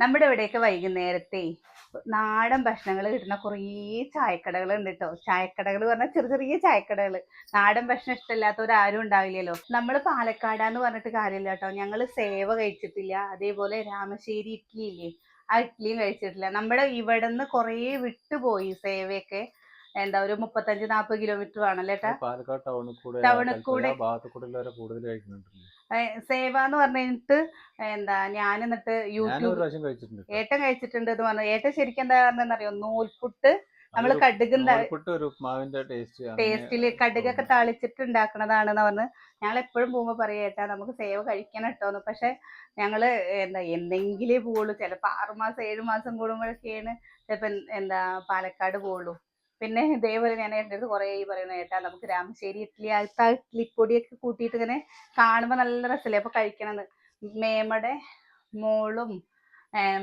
നമ്മുടെ ഇവിടെയൊക്കെ വൈകുന്നേരത്തെ നാടൻ ഭക്ഷണങ്ങൾ കിട്ടുന്ന കുറേ ചായക്കടകൾ ഉണ്ട് കേട്ടോ ചായക്കടകൾ പറഞ്ഞാൽ ചെറിയ ചെറിയ ചായക്കടകൾ. നാടൻ ഭക്ഷണം ഇഷ്ടമില്ലാത്തവർ ആരും ഉണ്ടാവില്ലല്ലോ. നമ്മൾ പാലക്കാടാന്ന് പറഞ്ഞിട്ട് കാര്യമില്ല കേട്ടോ ഞങ്ങൾ സേവ കഴിച്ചിട്ടില്ല. അതേപോലെ രാമശ്ശേരി ഇഡ്ഡലി ഇല്ലേ ആ ഇഡ്ഡലിയും കഴിച്ചിട്ടില്ല. നമ്മുടെ ഇവിടെ നിന്ന് കുറേ വിട്ടുപോയി സേവയൊക്കെ. എന്താ ഒരു മുപ്പത്തഞ്ച് നാപ്പത് കിലോമീറ്റർ ആണല്ലേ പാലക്കാട് ടൗണിൽ കൂടെ ടൗണിൽ കൂടുതൽ സേവ എന്ന് പറഞ്ഞിട്ട് എന്താ ഞാൻ എന്നിട്ട് യൂട്യൂബ് ഏട്ടൻ കഴിച്ചിട്ടുണ്ട് എന്ന് പറഞ്ഞു. ഏട്ടൻ ശരിക്കും എന്താ പറഞ്ഞറിയോ നൂൽപുട്ട്. നമ്മൾ കടുക് ടേസ്റ്റിൽ കടുകൊക്കെ തളിച്ചിട്ട് ഉണ്ടാക്കണതാണെന്ന് പറഞ്ഞ് ഞങ്ങൾ എപ്പോഴും പോകുമ്പോ പറയാ ഏട്ടാ നമുക്ക് സേവ കഴിക്കണം കേട്ടോന്ന് പക്ഷെ ഞങ്ങൾ എന്താ എന്തെങ്കിലേ പോവുള്ളൂ. ചിലപ്പോ ആറുമാസം ഏഴു മാസം കൂടുമ്പോഴൊക്കെയാണ് ചിലപ്പോ എന്താ പാലക്കാട് പോവുള്ളൂ. പിന്നെ ഇതേപോലെ ഞാൻ എന്റെ അടുത്ത് കുറേ പറയുന്ന ഏട്ടാ നമുക്ക് രാമശ്ശേരി ഇഡ്ഡലി ആയിട്ട് ആ ഇഡ്ഡലിപ്പൊടിയൊക്കെ കൂട്ടിയിട്ട് ഇങ്ങനെ കാണുമ്പോൾ നല്ല രസമല്ലേ അപ്പൊ കഴിക്കണമെന്ന് മേമയുടെ മോളും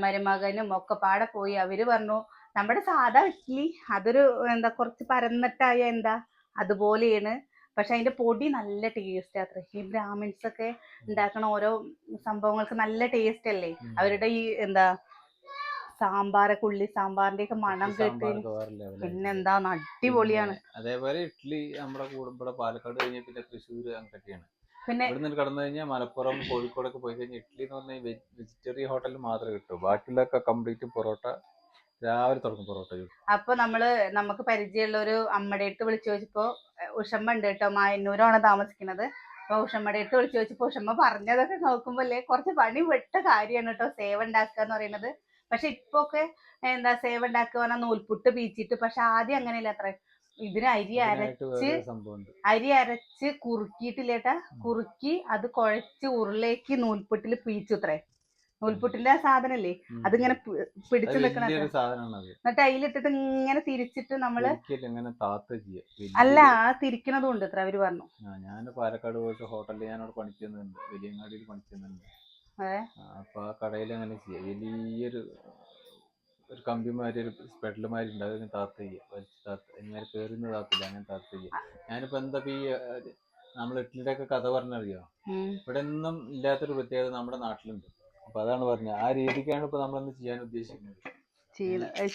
മരുമകനും ഒക്കെ പാടെ പോയി. അവർ പറഞ്ഞു നമ്മുടെ സാധാ ഇഡ്ഡലി അതൊരു എന്താ കുറച്ച് പരന്നിട്ടായ എന്താ? അതുപോലെയാണ്. പക്ഷെ അതിന്റെ പൊടി നല്ല ടേസ്റ്റ് അത്ര. ഈ ബ്രാഹ്മിൻസ് ഒക്കെ ഉണ്ടാക്കണ ഓരോ സംഭവങ്ങൾക്ക് നല്ല ടേസ്റ്റ് അല്ലേ? അവരുടെ ഈ എന്താ സാമ്പാറൊക്കെ ഉള്ളി സാമ്പാറിന്റെ ഒക്കെ മണം കേട്ട് പിന്നെന്താ അടിപൊളിയാണ്. അതേപോലെ ഇഡ്ഡലി നമ്മുടെ കൂടുമ്പോ പാലക്കാട് കഴിഞ്ഞ പിന്നെ തൃശ്ശൂർ അങ്ങനെയൊക്കെയാണ് പിന്നെ ഇവിടെ നിന്ന് കടന്നു കഴിഞ്ഞാൽ മലപ്പുറം കോഴിക്കോട് ഒക്കെ പോയി കഴിഞ്ഞാൽ ഇഡ്ഡലി എന്ന് പറഞ്ഞാൽ വെജിറ്റേറിയൻ ഹോട്ടലിൽ മാത്രമേ കിട്ടൂ. ബാക്കിയുള്ളൊക്കെ കംപ്ലീറ്റ് പൊറോട്ട രാവിലെ തുടങ്ങും പൊറോട്ട. അപ്പൊ നമ്മൾ നമുക്ക് പരിചയമുള്ള ഒരു അമ്മയുടെ അടുത്ത് വിളിച്ചു ചോദിച്ചപ്പോ ഉഷമ്മ ഉണ്ട് കേട്ടോ മായന്നൂരാണ് താമസിക്കുന്നത്. അപ്പൊ ഉഷമ്മയുടെ അടുത്ത് വിളിച്ചു ചോദിച്ചപ്പോ ഉഷമ്മ പറഞ്ഞതൊക്കെ നോക്കുമ്പോ അല്ലേ കുറച്ച് പണി വിട്ട കാര്യമാണ് കേട്ടോ സേവ ഉണ്ടാക്കുക എന്ന് പറയുന്നത്. പക്ഷെ ഇപ്പൊ ഒക്കെ എന്താ സേവ ഉണ്ടാക്കുക പറഞ്ഞാൽ നൂൽപുട്ട് പീച്ചിട്ട് പക്ഷെ ആദ്യം അങ്ങനെയല്ല അത്ര ഇതിന് അരി അരച്ച് അരി അരച്ച് കുറുക്കിയിട്ടില്ലേട്ടാ കുറുക്കി അത് കുഴച്ച് ഉരുളേക്ക് നൂൽപുട്ടിൽ പീച്ചു അത്രേ നൂൽപുട്ടിന്റെ ആ സാധനല്ലേ. അതിങ്ങനെ പിടിച്ചു നിൽക്കണ എന്നിട്ട് അതിലിട്ടിട്ട് ഇങ്ങനെ തിരിച്ചിട്ട് നമ്മൾ അല്ല ആ തിരിക്കണതും ഉണ്ട് അത്ര അവർ പറഞ്ഞു. ഞാൻ പാലക്കാട് പോയിട്ട് ഹോട്ടലിൽ ഞാൻ അവിടെ പണിക്കുന്നുണ്ട് വലിയങ്ങാടിയിൽ പണിക്കുന്നുണ്ട് അപ്പൊ ആ കടയിൽ അങ്ങനെ ചെയ്യാം. വലിയൊരു ഒരു കമ്പിമാരി ഒരു സ്പെഡലുമാരി ഉണ്ട് അതിന് താത്തയ്യ വലിച്ച് താത്ത. ഇങ്ങനെ കയറുന്ന താത്തില്ല അങ്ങനെ താത്തയ്യ ഞാനിപ്പോ എന്താ ഈ നമ്മൾ ഇഡ്ഡലിയുടെ ഒക്കെ കഥ പറഞ്ഞറിയോ. ഇവിടെ ഒന്നും ഇല്ലാത്തൊരു പ്രത്യേകത നമ്മുടെ നാട്ടിലുണ്ട്. അപ്പൊ അതാണ് പറഞ്ഞത്. ആ രീതിക്കാണ് ഇപ്പൊ നമ്മളൊന്ന് ചെയ്യാൻ ഉദ്ദേശിക്കുന്നത്?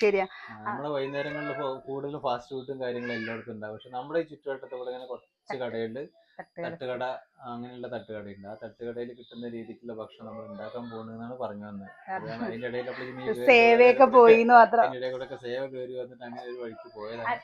ശരിയാ. നമ്മളെ വൈകുന്നേരങ്ങളിൽ കൂടുതലും ഫാസ്റ്റ് ഫുഡും കാര്യങ്ങളും എല്ലായിടത്തും ഉണ്ടാവും. പക്ഷെ നമ്മുടെ ഈ ചുറ്റുവട്ടത്ത് ഇവിടെ ഇങ്ങനെ കുറച്ച് കടയുണ്ട്. തട്ടുകട. അങ്ങനെയുള്ള തട്ടുകടയുണ്ട്. ആ തട്ടുകടയിൽ കിട്ടുന്ന രീതിക്കുള്ള ഭക്ഷണം നമ്മൾ ഉണ്ടാക്കാൻ പോകുന്നതെന്നാണ് പറഞ്ഞു വന്നത്. അതാണ് അതിന്റെ ഇടയിൽ സേവയൊക്കെ പോയി അതിന്റെ കൂടെ സേവ കയറി വന്നിട്ട് അങ്ങനെ ഒരു വഴിക്ക് പോയതാണ്.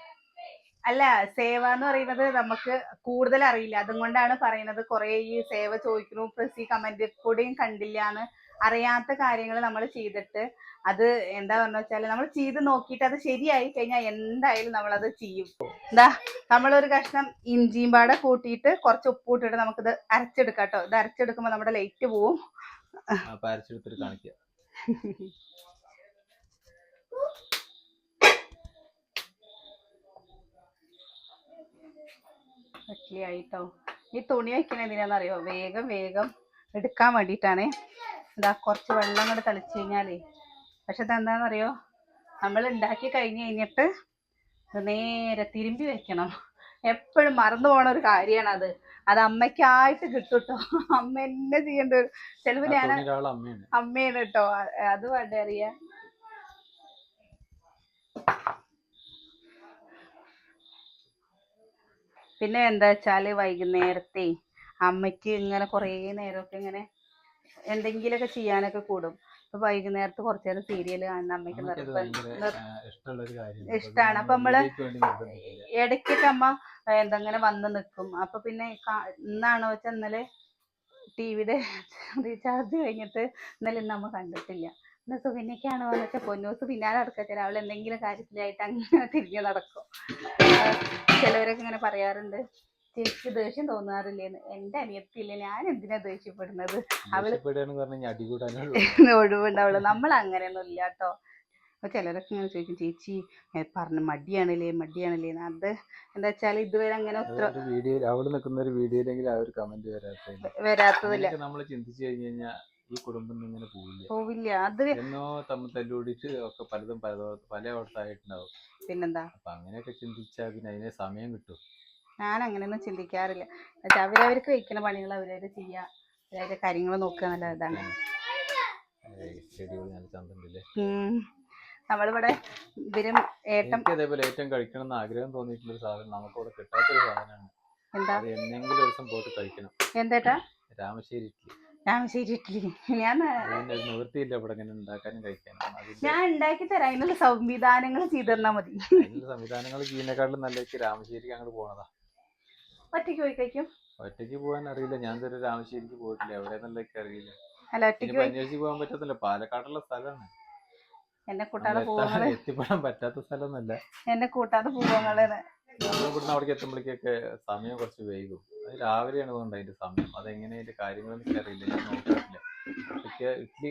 അല്ല സേവ എന്ന് പറയുന്നത് നമുക്ക് കൂടുതൽ അറിയില്ല. അതുകൊണ്ടാണ് പറയുന്നത്. കുറെ ഈ സേവ ചോദിക്കുന്നു. പ്ലസ് ഈ കമന്റ് കൂടെയും കണ്ടില്ലാന്ന് അറിയാത്ത കാര്യങ്ങൾ നമ്മൾ ചെയ്തിട്ട് അത് എന്താ പറഞ്ഞ വെച്ചാൽ നമ്മൾ ചെയ്ത് നോക്കിയിട്ട് അത് ശരിയായി കഴിഞ്ഞാൽ എന്തായാലും നമ്മൾ അത് ചെയ്യും. എന്താ നമ്മളൊരു കഷ്ണം ഇഞ്ചിയും പാടെ കൂട്ടിയിട്ട് കുറച്ച് ഉപ്പ് ഇട്ടിട്ട് നമുക്കിത് അരച്ചെടുക്കാം കേട്ടോ ഇത് അരച്ചെടുക്കുമ്പോൾ നമ്മുടെ ലൈറ്റ് പോവും. ആയിട്ടോ. ഈ തുണി വയ്ക്കണ എന്തിനാണെന്നറിയോ വേഗം വേഗം എടുക്കാൻ വേണ്ടിയിട്ടാണേ. എന്താ കുറച്ച് വെള്ളം കൂടെ തളിച്ച് കഴിഞ്ഞാലേ. പക്ഷെ ഇതെന്താണെന്നറിയോ? നമ്മൾ ഉണ്ടാക്കി കഴിഞ്ഞ് കഴിഞ്ഞിട്ട് നേരെ തിരുമ്പി വെക്കണം. എപ്പോഴും മറന്നു പോണ ഒരു കാര്യമാണ് അത് അത് അമ്മയ്ക്കായിട്ട് കിട്ടും കേട്ടോ അമ്മ എന്നെ ചെയ്യേണ്ട ഒരു ചിലപ്പോൾ ഞാൻ അമ്മയാണ് കേട്ടോ. അത് വേണ്ട അറിയ? പിന്നെ എന്താ വെച്ചാൽ വൈകുന്നേരത്തെ അമ്മയ്ക്ക് ഇങ്ങനെ കുറേ നേരമൊക്കെ ഇങ്ങനെ എന്തെങ്കിലുമൊക്കെ ചെയ്യാനൊക്കെ കൂടും. അപ്പൊ വൈകുന്നേരത്ത് കുറച്ചു നേരം സീരിയൽ കാണുന്ന അമ്മയ്ക്ക് ഇഷ്ടാണ്. അപ്പൊ നമ്മൾ ഇടയ്ക്കൊക്കെ അമ്മ എന്തെങ്ങനെ വന്ന് നിൽക്കും അപ്പൊ പിന്നെ ഇന്നാണോ വെച്ചാൽ ഇന്നലെ ടി വിയുടെ റീചാർജ് കഴിഞ്ഞിട്ട് ഇന്നലെ ഇന്ന് അമ്മ കണ്ടിട്ടില്ല. ഇന്ന് സുകന്യക്കാണോ എന്നൊക്കെ പൊന്നൂസ് പിന്നാലെ നടക്കച്ചാൽ അവൾ എന്തെങ്കിലും കാര്യത്തിലായിട്ട് അങ്ങനെ തിരിഞ്ഞു നടക്കും. ചിലവരൊക്കെ ഇങ്ങനെ പറയാറുണ്ട്. ചേച്ചിക്ക് ദേഷ്യം തോന്നാറില്ലേന്ന്? എന്റെ അനിയത്തില്ല ഞാൻ എന്തിനാ ദേഷ്യപ്പെടുന്നത്? അവൾ ഒഴിവുണ്ടാവുള്ളു നമ്മൾ അങ്ങനെയൊന്നും ഇല്ല കേട്ടോ അപ്പൊ ചിലരൊക്കെ ഇങ്ങനെ ചോദിക്കും ചേച്ചി പറഞ്ഞ മടിയാണല്ലേ മടിയാണല്ലേ. അത് എന്താ വെച്ചാൽ ഇതുവരെ അങ്ങനെ ഉത്തര അവിടെ നിൽക്കുന്ന ഒരു വീഡിയോയിലെങ്കിലും ആ ഒരു കമന്റ് വരാത്തത് വരാത്തതില്ല. നമ്മൾ ചിന്തിച്ചു കഴിഞ്ഞു കഴിഞ്ഞാൽ ഈ കുടുംബം ഇങ്ങനെ പോവില്ല. പോവില്ല. അത് എന്നോ തമ്മിൽ തല്ലുകൂടിയിട്ട് ഒക്കെ പലതും പല പല പിന്നെന്താ? അപ്പൊ അങ്ങനെയൊക്കെ ചിന്തിച്ചാൽ പിന്നെ അതിനെ സമയം കിട്ടും. ഞാൻ അങ്ങനെയൊന്നും ചിന്തിക്കാറില്ല. എന്നുവെച്ചാൽ അവരവർക്ക് വയ്ക്കുന്ന പണികൾ അവരവർ ചെയ്യാ. അവരവരുടെ കാര്യങ്ങൾ നോക്കുക എന്നുള്ള ഇതാണ്. നമ്മളിവിടെ ഇവരും ഏട്ടൻ ഇതേപോലെ അതേപോലെ ഏറ്റവും കഴിക്കണം എന്ന് ആഗ്രഹം തോന്നിയിട്ടുള്ള ഒരു സാധനം നമുക്ക് ഇവിടെ കിട്ടാത്തൊരു സാധനമാണ്. എന്താ? എന്തെങ്കിലും ഒരു ദിവസം പോയിട്ട് കഴിക്കണം. എന്തേട്ടാ രാമശ്ശേരി ഇഡ്ഡലി രാമശ്ശേരി ഇഡ്ഡലി ഞാൻ നിവൃത്തിയില്ല ഇവിടെ ഇങ്ങനെ ഉണ്ടാക്കാനും കഴിക്കാനും. ഞാൻ ഉണ്ടാക്കി തരാം. അതിനുള്ള സംവിധാനങ്ങൾ ചെയ്തു തന്നാ മതി. സംവിധാനങ്ങൾ ചെയ്യുന്നേക്കാളും നല്ല. രാമശ്ശേരിക്ക് അങ്ങോട്ട് പോണതാ. ഒറ്റയ്ക്ക് പോയി കഴിക്കും? ഒറ്റയ്ക്ക് പോകാൻ അറിയില്ല. ഞാൻ ഇതുവരെ രാമശ്ശേരിക്ക് പോയിട്ടില്ല. എവിടെയെന്നുള്ളതൊക്കെ അറിയില്ല. അല്ല ഒറ്റയ്ക്ക് പോയി അന്വേഷിച്ച് പോകാൻ പറ്റത്തില്ല. പാലക്കാടുള്ള സ്ഥലമാണ്. എന്നെ കൂട്ടാതെ പോവങ്ങൾ എത്തിപ്പെടാൻ പറ്റാത്ത സ്ഥലമൊന്നുമല്ല. എന്നെ കൂട്ടാതെ നമ്മൾ ഇവിടുന്ന് അവിടേക്ക് എത്തുമ്പോഴേക്കൊക്കെ സമയം കുറച്ച് വൈകും. അത് രാവിലെയാണ് തോന്നുന്നത് അതിന്റെ സമയം. അതെങ്ങനെ അതിന്റെ കാര്യങ്ങളൊന്നും എനിക്ക് അറിയില്ല. ഞാൻ നോക്കാറില്ല. ഇഡ്ഡലി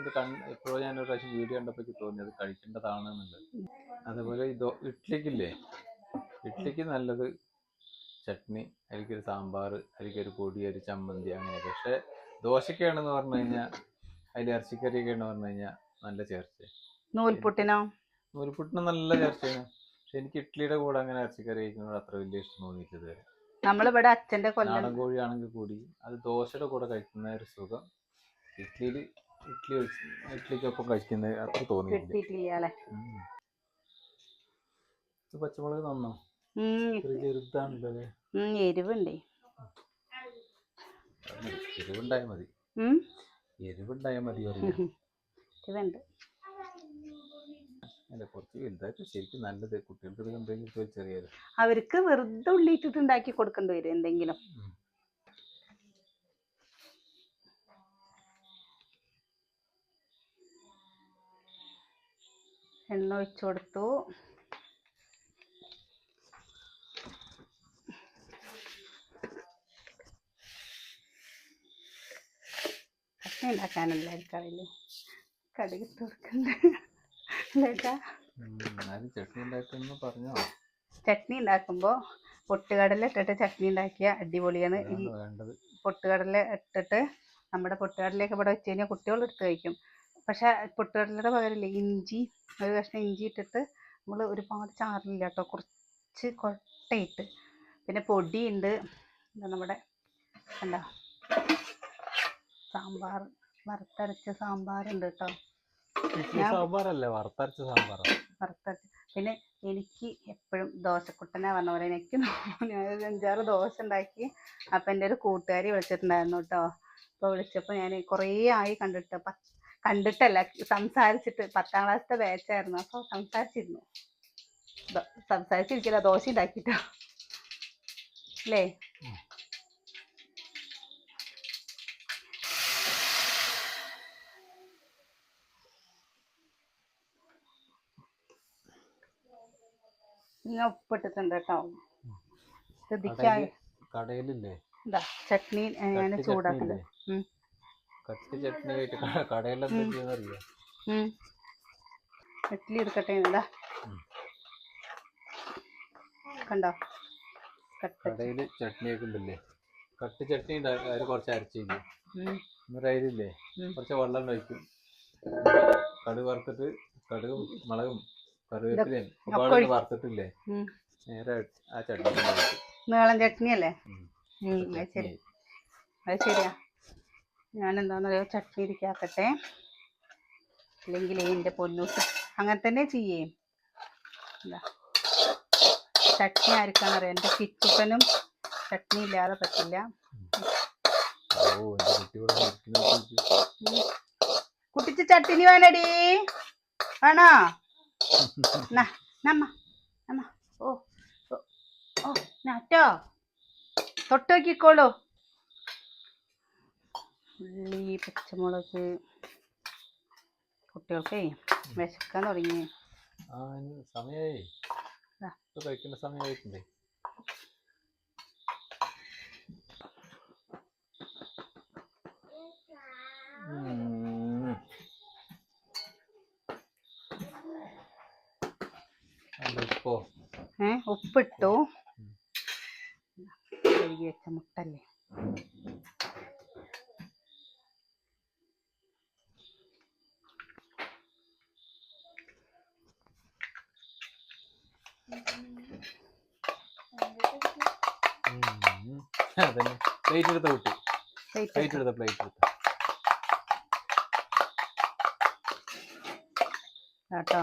ഇത് കണ്ട് എപ്പോഴും ഞാൻ ഒരു പ്രാവശ്യം വീഡിയോ കണ്ടപ്പോൾ എനിക്ക് തോന്നി അത് കഴിക്കേണ്ടതാണ് അതുപോലെ ഇതോ ഇത് ഇഡ്ഡലിക്കില്ലേ ഇഡ്ഡലിക്ക് നല്ലത് ചട്നി അതിലേക്കൊരു സാമ്പാർ അതിലേക്കൊരു പൊടി ഒരു ചമ്മന്തി അങ്ങനെയൊക്കെ. പക്ഷെ ദോശക്കാണെന്ന് പറഞ്ഞു കഴിഞ്ഞാൽ അതിൽ ഇറച്ചിക്കറിയൊക്കെയാണെന്ന് പറഞ്ഞു കഴിഞ്ഞാൽ നല്ല ചേർച്ച നൂൽപുട്ടിനോ? നൂൽപുട്ടിന് നല്ല ചേർച്ചയാണ്. പക്ഷെ എനിക്ക് ഇഡ്ഡലിയുടെ കൂടെ അങ്ങനെ ഇറച്ചിക്കറി കഴിക്കുന്നത് അത്ര വലിയ ഇഷ്ടം തോന്നിയിട്ടില്ല ഇതുവരെ. നമ്മളിവിടെ അച്ഛന്റെ കൊല്ലം നാടൻ കോഴിയാണെങ്കിൽ കൂടി അത് ദോശയുടെ കൂടെ കഴിക്കുന്ന ഒരു സുഖം. ഇഡ്ഡലിയിൽ ഇഡ്ഡലി ഒഴിച്ച് ഇഡ്ഡലിക്കൊപ്പം കഴിക്കുന്നത് അത്ര തോന്നിയിട്ടില്ല. അല്ലെ? പച്ചമുളക് നന്നോ? എരിവുണ്ടേ. മതി. മതി പറയും എരിവുണ്ട്. അല്ല കുറച്ച് വലുതായിട്ട് ശരിക്കും നല്ലത് കുട്ടികൾക്ക് ഇത് കണ്ടെങ്കിൽ ചെറിയത് അവർക്ക് വെറുതെ ഉള്ളിട്ടിട്ട് ഉണ്ടാക്കി കൊടുക്കേണ്ടി വരും എന്തെങ്കിലും. എണ്ണ ഒഴിച്ചു കൊടുത്തു. ചട്നി ഉണ്ടാക്കാൻ എല്ലാവർക്കും അറിയില്ലേ കടുക് ആരും ചട്നി ഉണ്ടാക്കുമ്പോൾ പൊട്ടുകടല ഇട്ടിട്ട് ചട്നി ഉണ്ടാക്കിയ അടിപൊളിയാണ്. ഈ പൊട്ടുകടല ഇട്ടിട്ട് നമ്മുടെ പൊട്ടുകടലയൊക്കെ ഇവിടെ വെച്ച് കഴിഞ്ഞാൽ കുട്ടികൾ എടുത്ത് കഴിക്കും. പക്ഷെ പൊട്ടുകടലയുടെ പകരമില്ലേ ഇഞ്ചി ഒരു കഷ്ണം ഇഞ്ചി ഇട്ടിട്ട് നമ്മൾ ഒരുപാട് ചാറില്ല കേട്ടോ കുറച്ച് കൊട്ടയിട്ട്. പിന്നെ പൊടിയുണ്ട്. നമ്മുടെ എന്താ സാമ്പാർ വറുത്തരച്ച സാമ്പാറുണ്ട് കേട്ടോ സാമ്പാറല്ലേ? വറുത്തരച്ച സാമ്പാർ വറുത്തരച്ച പിന്നെ എനിക്ക് എപ്പോഴും ദോശക്കുട്ടനെ പറഞ്ഞ പോലെ എനിക്ക് ഞാനൊരു അഞ്ചാറ് ദോശ ഉണ്ടാക്കി അപ്പം എന്റെ ഒരു കൂട്ടുകാരി വിളിച്ചിട്ടുണ്ടായിരുന്നു കേട്ടോ അപ്പോൾ വിളിച്ചപ്പോൾ ഞാൻ കുറേ ആയി കണ്ടിട്ട് കണ്ടിട്ടല്ല സംസാരിച്ചിട്ട് പത്താം ക്ലാസ്സിലെ ബാച്ചായിരുന്നു അപ്പോൾ സംസാരിച്ചിരുന്നു. സംസാരിച്ചിരിക്കില്ല ദോശ ഉണ്ടാക്കിട്ടോ. അല്ലേ? ഞാൻ ഉപ്പിട്ടിട്ടുണ്ട് കേട്ടോ. കടയിലില്ലേ? ചട്നി ഞാൻ ചൂടാക്കുന്നത്? കട്ടി ചട്നി ആയിട്ട്. ഇഡ്ഡലി എടുക്കട്ടെ കണ്ടോ? കട്ട്. കടയിൽ ചട്നി ഒക്കെ ഉണ്ടല്ലേ കട്ട് ചട്നി ഉണ്ടാക്കി അതിൽ കുറച്ച്. എന്നിട്ട് അതിലില്ലേ? കുറച്ച് വെള്ളം ഒഴിക്കും. കടുക് വറുത്തിട്ട് കടുകും മുളകും കറിവേപ്പിലയും ഒക്കെ ഒരുപാട്. വറുത്തിട്ടില്ലേ? നേരെ ആ ചട്നി. നീളം ചട്നി അല്ലേ അത് ശരി. ചട്നി. അത് ശരിയാ. ഞാൻ എന്താണെന്നറിയോ ചട്നി ഇരിക്കാക്കട്ടെ അല്ലെങ്കിൽ എന്റെ പൊന്നൂസ് അങ്ങനെ തന്നെ ചെയ്യേ. എന്താ ചട്നി ആർക്കാണെന്നറിയാം എന്റെ കിറ്റുപ്പനും ചട്നി ഇല്ലാതെ പറ്റില്ല. എന്റെ. കുട്ടിച്ച് ചട്ടിനി വേണടി. വേണോ? ഓ ഓ, ഓ നാട്ടോ തൊട്ട് നോക്കിക്കോളൂ. ഉള്ളി പച്ചമുളക് കുട്ടികൾക്കേ വിശക്കാൻ തുടങ്ങി. ഇപ്പൊ കഴിക്കേണ്ട സമയമായിട്ടുണ്ടേ ഏ ഉപ്പിട്ടു. കഴുകി വെച്ച മുട്ടല്ലേ. അതന്നെ. പ്ലേറ്റ് എടുത്ത കുട്ടി. പ്ലേറ്റ് പ്ലേറ്റ് എടുത്ത. പ്ലേറ്റ് എടുത്ത. കേട്ടോ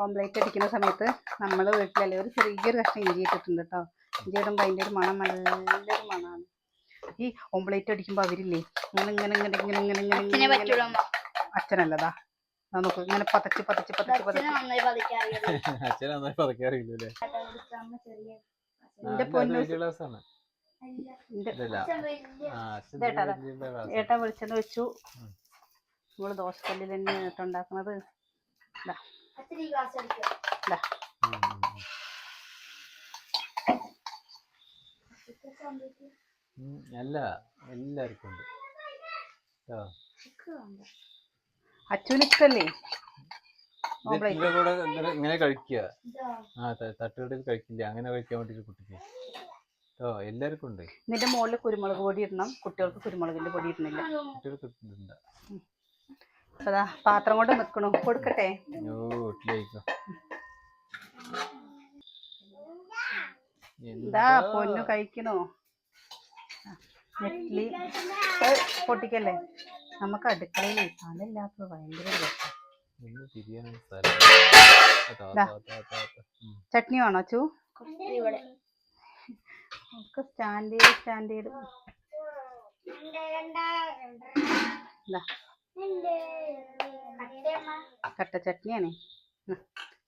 ഓംലേറ്റ് അടിക്കുന്ന സമയത്ത് നമ്മൾ വീട്ടിലല്ലേ ഒരു ചെറിയൊരു കഷ്ണം ഇഞ്ചി ഇട്ടിട്ടുണ്ട് കേട്ടോ ഇഞ്ചി ഇടുമ്പോൾ അതിന്റെ ഒരു മണം നല്ലൊരു മണമാണ് ഈ ഓംലേറ്റ് അടിക്കുമ്പോൾ അവരില്ലേ ഇങ്ങനെ ഇങ്ങനെ ഇങ്ങനെ ഇങ്ങനെ ഇങ്ങനെ ഇങ്ങനെ അച്ഛനെ ഇങ്ങനെ. അച്ഛനല്ലതാ. നമുക്ക് നോക്ക് ഇങ്ങനെ പതച്ച് പതച്ച് പതച്ച് അച്ഛനെ പതച്ച്. എന്റെ പൊന്നു വലിയ ഗ്ലാസ് ആണ് എന്റെ അച്ഛൻ വലിയ ആ അച്ഛൻ ഇതേട്ടാ, വലിയ glass ആണ്. ഏട്ടാ വെളിച്ചെണ്ണ വെച്ചു. നമ്മൾ ദോശക്കല്ലിൽ തന്നെ ഏട്ടാ ഉണ്ടാക്കുന്നത് ഇതാ. അല്ല എല്ലാവർക്കും ഉണ്ട്. കേട്ടോ കൂടെ ഇങ്ങനെ കഴിക്കുക. ആ തട്ടുകടയിൽ കഴിക്കില്ല? അങ്ങനെ കഴിക്കാൻ വേണ്ടിട്ട് കുട്ടിക്ക്. ഓ എല്ലാവർക്കും ഉണ്ട്. ഇതിന്റെ മുകളിൽ കുരുമുളക് പൊടി ഇടണം. കുട്ടികൾക്ക് കുരുമുളകിന്റെ പൊടി ഇടുന്നില്ല. കുട്ടികൾക്ക് അപ്പൊ പാത്രം കൊണ്ട് നിൽക്കണു കൊടുക്കട്ടെ. എന്താ പൊന്നു കഴിക്കണോ? നെറ്റ്ലി പൊട്ടിക്കല്ലേ? നമുക്ക് അടുക്കളയിൽ സ്ഥലമില്ലാത്തത് ഭയങ്കര അതാ. അതാ, അതാ, അതാ, അതാ. ചട്നി വേണോ ചു ഇവിടെ. Stand standard standard. ഇതാ കട്ട ചട്നിയാണ്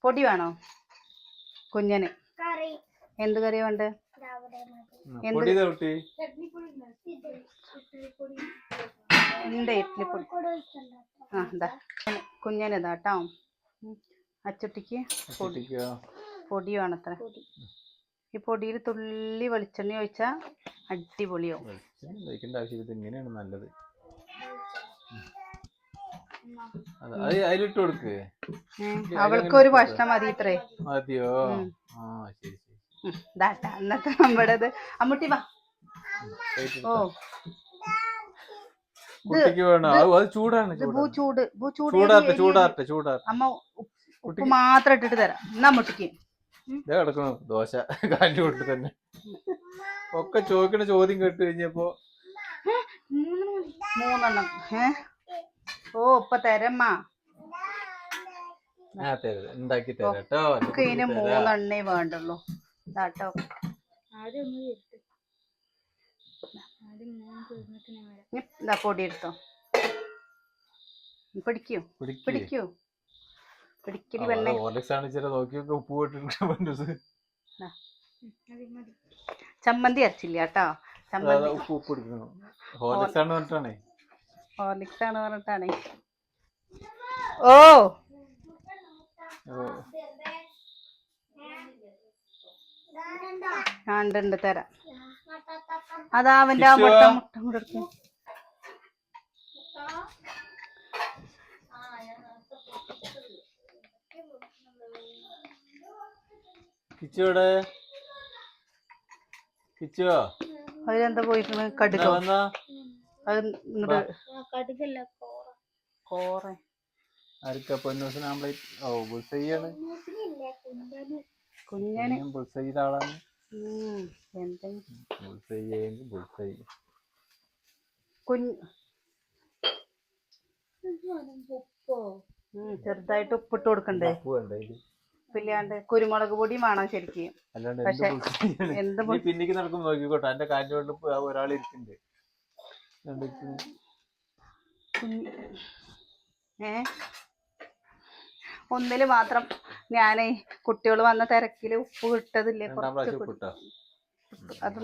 പൊടി വേണോ? കുഞ്ഞന്. കറി. എന്ത് കറി വേണ്ട ഉണ്ട് ആ എന്താ കുഞ്ഞന് ഇതാ കേട്ടോ അച്ചുട്ടിക്ക് പൊടി. പൊടി വേണത്ര. ഈ പൊടിയിൽ തുള്ളി വെളിച്ചെണ്ണ ഒഴിച്ചാൽ അടിപൊളിയാവും. വെളിച്ചെണ്ണ കഴിക്കേണ്ട ആവശ്യമില്ല. ഇങ്ങനെയാണ് നല്ലത്. അതിലിട്ട് കൊടുക്ക്. ഏ, അവൾക്ക് ഒരു ഭക്ഷണം മതി ഇത്രേ. മതിയോ? ആ ശരി ശരി ദാട്ടാ അന്നത്തെ നമ്മുടെ അമ്മുട്ടി വാ. ഓ. കുട്ടിക്ക് വേണോ? അത് ചൂടാണ് ചൂട് ചൂട് ചൂടാട്ടെ ചൂടാട്ടെ ചൂടാട്ടെ അമ്മ ഉപ്പ് മാത്രം ഇട്ടിട്ട് തരാം. എന്നാ അമ്മുട്ടിക്ക്. ദോശ കാലിന്റെ കൊണ്ട് തന്നെ. ഒക്കെ ചോദിക്കണ ചോദ്യം കേട്ട് കഴിഞ്ഞപ്പോ മൂന്നെണ്ണം. ഏ? ഓ ഇപ്പൊ തരമ്മ. ആ തരാം. ഉണ്ടാക്കി തരാം കേട്ടോ. നമുക്ക് ഇതിന് മൂന്നെണ്ണേ വേണ്ടുള്ളൂ. ഇതാട്ടോ. ഇതാ പൊടി എടുത്തോ പിടിക്കൂ. പിടിക്കൂ. പിടിക്കടി വെള്ളം ചമ്മന്തി അരച്ചില്ല കേട്ടോ. ചമ്മന്തി. ഉപ്പ് ഉപ്പ് എടുക്കണം ഹോർലിക്സ് ആണ് പറഞ്ഞിട്ടാണേ. ഓ. ഉണ്ട് തരാം. അതാ അവന്റെ ആ മുട്ട മുട്ട കൂടെ എടുക്ക്. കിച്ചുവിടെ കിച്ചുവോ? അതിലെന്താ പോയിട്ടുണ്ട് കടുകോ? വന്നാ? അത് ഇങ്ങോട്ട് കടുകല്ല കോറ? കോറ. ആർക്കാ പൊന്നൂസിന് ആംപ്ലേറ്റ് ഓ ബുൾസൈയാണ് കുഞ്ഞന്? ബുൾസൈയുടെ ആളാണ്. ഉം, എന്തെങ്കിലും ബുൾസൈ ബുൾസൈ കുഞ്ഞ്. ഉപ്പോ ഉം, ചെറുതായിട്ട് ഉപ്പിട്ട് കൊടുക്കണ്ടേ? ഉപ്പ് വേണ്ട ഇതിൽ പില്ലാണ്ട് കുരുമുളക് പൊടിയും വേണം ശരിക്കും. പക്ഷെ എന്ത് പിന്നിക്ക് നടക്കും നോക്കിക്കോട്ടെ. എന്റെ കാലിന്റെ കൊണ്ട് ഒരാൾ ഇരിക്കുന്നുണ്ട്. ഏ? ഒന്നിൽ മാത്രം ഞാനേ കുട്ടികൾ വന്ന തിരക്കിൽ ഉപ്പ് കിട്ടതില്ലേ? അതും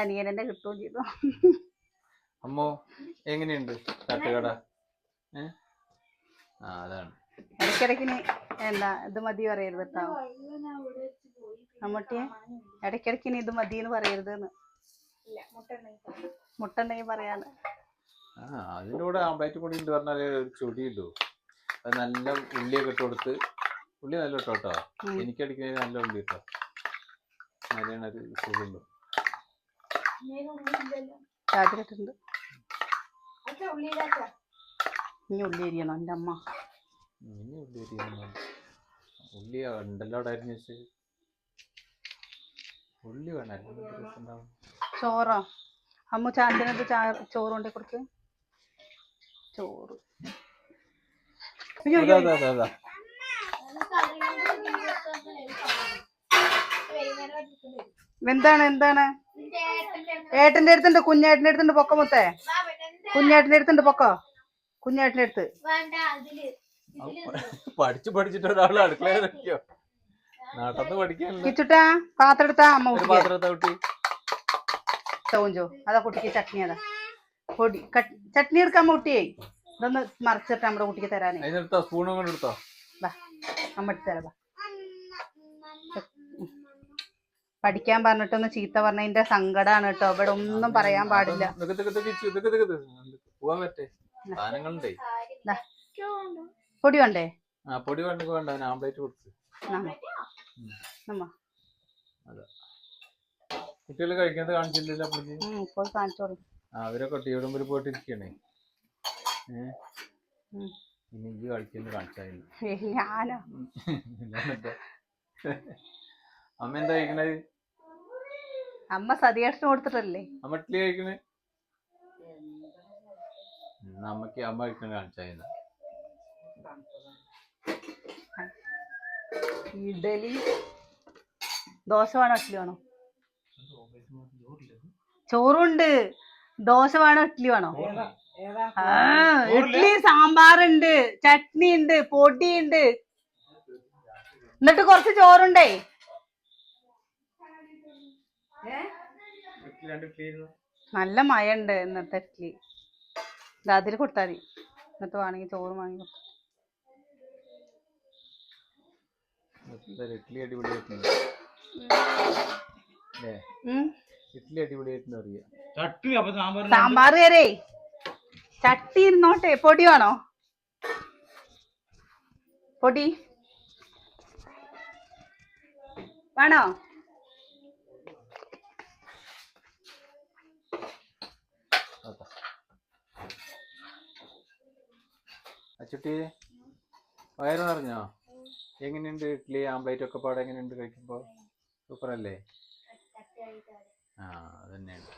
അനിയനെ കിട്ടുകയും ചെയ്തു. അമ്മോ എങ്ങനെയുണ്ട് തട്ടുകട? അതാണ്. എന്താ ഇത് മതി പറയരുത് കേട്ടോ. മമ്മൂട്ടിയെ ഇടയ്ക്കിടയ്ക്ക് ഇത് മതി എന്ന് പറയരുത് മുട്ട ഉണ്ടെങ്കിൽ ആ അതിന്റെ കൂടെ ആംപ്ലേറ്റ് കൂടി ഉണ്ട് പറഞ്ഞാൽ ഒരു ചൊടി അത് നല്ല ഉള്ളിയൊക്കെ ഇട്ട് കൊടുത്ത് ഉള്ളി നല്ല ഇട്ടോ കേട്ടോ എനിക്ക് അടിക്കുന്നതിന് നല്ല ഉള്ളി ഇട്ടോ? നല്ലതാണ് ഒരു സുഖമുള്ളൂ ചാതിരിട്ടുണ്ട് അച്ഛാ ഉള്ളിയിലാച്ചാ ഇനി ഉള്ളി അരിയണം എന്റെ അമ്മ. ഇനി ഉള്ളി അരിയുന്നു ഉള്ളി ഉണ്ടല്ലോ അവിടെ അരിഞ്ഞ് വെച്ച്. ഉള്ളി വേണം ചോറോ? അമ്മ ചാച്ചനത് ചോറ് കൊണ്ടേ കൊടുക്ക്? ചോറ്. എന്താണ് എന്താണ്? ഏട്ടന്റെ അടുത്ത് ഏട്ടന്റെ അടുത്തുണ്ട് കുഞ്ഞേട്ടന്റെ അടുത്തുണ്ട് പൊക്ക മുത്തേ? കുഞ്ഞേട്ടന്റെ അടുത്തുണ്ട് പൊക്കോ? കുഞ്ഞേട്ടന്റെ അടുത്ത്. പഠിച്ചു പഠിച്ചിട്ട് ഒരാൾ നാട്ടിന്ന് പാത്രം എടുത്താ അമ്മ പാത്രം എടുത്താ കുട്ടി. തോഞ്ചോ അതാ കുട്ടിക്ക് ചട്നി അതാ. പൊടി ചട്നി എടുക്കാൻ കുട്ടിയെ. ഇതൊന്ന് മറിച്ചിട്ട് നമ്മുടെ കുട്ടിക്ക് തരാനേ. സ്പൂണും കൊണ്ട് എടുത്തോ? ബാ അമ്മ. പഠിക്കാൻ പറഞ്ഞിട്ടൊന്ന് ചീത്ത പറഞ്ഞതിന്റെ സങ്കടാണ് കേട്ടോ. ഇവിടെ ഒന്നും പറയാൻ പാടില്ല. പൊടി വേണ്ടേ? പൊടി വേണ്ട ആംപ്ലേറ്റ് കൊടുത്ത്. നമ്മ. നമ്മ കുട്ടികൾ കഴിക്കുന്നത് കാണിച്ചില്ലല്ലോ കാണിച്ചോളൂ അവരൊക്കെ ടീവിടുമ്പോൾ പോയിട്ട് ഇരിക്കണേ ഏ? ഉം. ഇനി ഇജ്ജ് കളിക്കുന്നു കാണിച്ചായിരുന്നു. ഞാനോ? അമ്മ എന്താ കഴിക്കണത് അമ്മ കൊടുത്തിട്ടല്ലേ? അമ്മ ഇഡ്ഡലി കഴിക്കണേ? എന്നാ അമ്മയ്ക്ക് അമ്മ കഴിക്കണ കാണിച്ചായിരുന്നു. ഇഡലി ദോശ വേണോ ഇഡ്ഡലി വേണോ? ചോറുണ്ട്. ദോശ വേണോ ഇഡ്ഡലി വേണോ? ആ ഇഡ്ഡലി സാമ്പാറുണ്ട് ചട്നി ഉണ്ട് പൊടി ഉണ്ട് എന്നിട്ട് കുറച്ച് ചോറുണ്ടേ. നല്ല മഴ ഉണ്ട് ഇന്നത്തെ ഇഡ്ഡലി അതിൽ കൊടുത്താൽ മതി. എന്നിട്ട് വേണമെങ്കിൽ ചോറ് വാങ്ങി കൊടുക്കാം. ഇഡ്ഡലി അടിപൊളിയായിട്ടുണ്ട്. ഉം. ഇഡ്ഡലി അടിപൊളിയായിട്ടുണ്ട് അറിയാം ചട്ടി അപ്പൊ സാമ്പാർ സാമ്പാർ കയറേ ചട്ടി ഇരുന്നോട്ടെ. പൊടി വേണോ? പൊടി. വേണോ. അച്ചുട്ടി വയറ് നിറഞ്ഞോ? എങ്ങനെയുണ്ട് ഇഡ്ഡലി ആംപ്ലേറ്റ് ഒക്കെ പാടെ എങ്ങനെയുണ്ട് കഴിക്കുമ്പോൾ സൂപ്പർ അല്ലേ ആ അതന്നെയാണ്.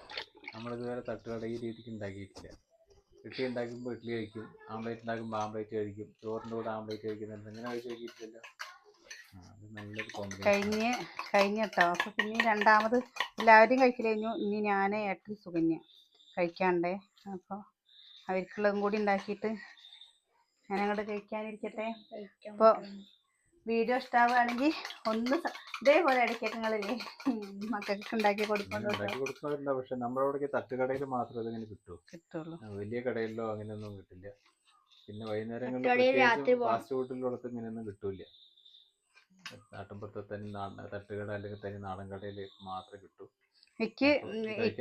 നമ്മളിതുവരെ തട്ടുകട ഈ രീതിക്ക് ഉണ്ടാക്കിയിട്ടില്ല. ഇഡ്ഡലി ഉണ്ടാക്കുമ്പോൾ ഇഡ്ഡലി കഴിക്കും ആംപ്ലേറ്റ് ഉണ്ടാക്കുമ്പോൾ ആംപ്ലേറ്റ് കഴിക്കും ചോറിന്റെ കൂടെ ആംപ്ലേറ്റ് കഴിക്കുന്നുണ്ട് ഇങ്ങനെ കഴിച്ച് നോക്കിയിട്ടില്ലല്ലോ. ആ അത് നല്ലൊരു കോമ്പിനേഷൻ കഴിഞ്ഞ് കഴിഞ്ഞ കേട്ടോ അപ്പൊ പിന്നെ രണ്ടാമത് എല്ലാവരും കഴിക്കൽ കഴിഞ്ഞു. ഇനി ഞാൻ ഏട്ടൻ സുകന്യ കഴിക്കാണ്ടേ അപ്പോൾ അവർക്കുള്ളതും കൂടി ഉണ്ടാക്കിയിട്ട് ഞാൻ അങ്ങോട്ട് കഴിക്കാനിരിക്കട്ടെ അപ്പോൾ വീഡിയോ ഇഷ്ടാവുകയാണെങ്കിൽ ഒന്ന് ഇതേപോലെ ഇടയ്ക്കൊക്കെ നിങ്ങളില്ലേ മക്കൾക്ക് ഉണ്ടാക്കി കൊടുക്കുന്നുണ്ട് പക്ഷെ നമ്മളവിടെ തട്ടുകടയിൽ മാത്രമേ അതിങ്ങനെ കിട്ടൂ. കിട്ടുള്ളൂ. വലിയ കടയിലോ അങ്ങനെയൊന്നും കിട്ടില്ല. പിന്നെ വൈകുന്നേരങ്ങളിൽ. ഫാസ്റ്റ് ഫുഡിലുള്ളടത്ത് ഇങ്ങനെയൊന്നും കിട്ടൂല നാട്ടിൻപുറത്തെ തനി നാടൻ തട്ടുകട അല്ലെങ്കിൽ തനി നാടൻ കടയിൽ മാത്രമേ കിട്ടൂ. എനിക്ക്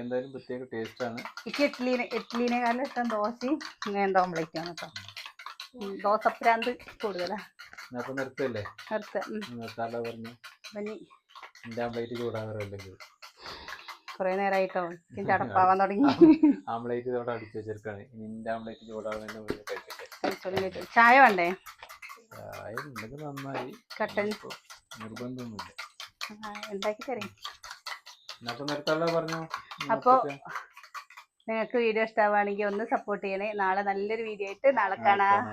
എന്തായാലും പ്രത്യേക ടേസ്റ്റ് ആണ്. എനിക്ക് ഇഡ്ഡലീനെ ഇഡ്ഡലീനെക്കാളും ഇഷ്ടം ദോശയും ഓംലേറ്റ് ആണ് കേട്ടോ. ദോശപ്രാന്ത് കൂടുതലാ ഞാൻ അപ്പൊ നിർത്തല്ലേ? നിർത്ത. നിർത്താലോ പറഞ്ഞു. എന്റെ ആംപ്ലേറ്റ് ചൂടാകാറല്ലെങ്കിൽ കുറേ നേരമായിട്ടോ ചടപ്പാവാൻ തുടങ്ങി. ആംപ്ലേറ്റ് ഇതോടെ അടിച്ചു വെച്ചിരിക്കാണ്. ഇനി എന്റെ ആംപ്ലേറ്റ് ചൂടാകുന്നതിന് മുന്നേ കഴിക്കട്ടെ. കഴിച്ചോളും കഴിച്ചോളും. ചായ വേണ്ടേ? ചായ ഉണ്ടെങ്കിൽ നന്നായി. കട്ടൻ. നിർബന്ധമൊന്നുമില്ല. ഉണ്ടാക്കി തരേ. അപ്പോ നിങ്ങൾക്ക് വീഡിയോ ഇഷ്ടമാണെങ്കിൽ ഒന്ന് സപ്പോർട്ട് ചെയ്യണേ. നാളെ നല്ലൊരു വീഡിയോ ആയിട്ട് നാളെ കാണാം.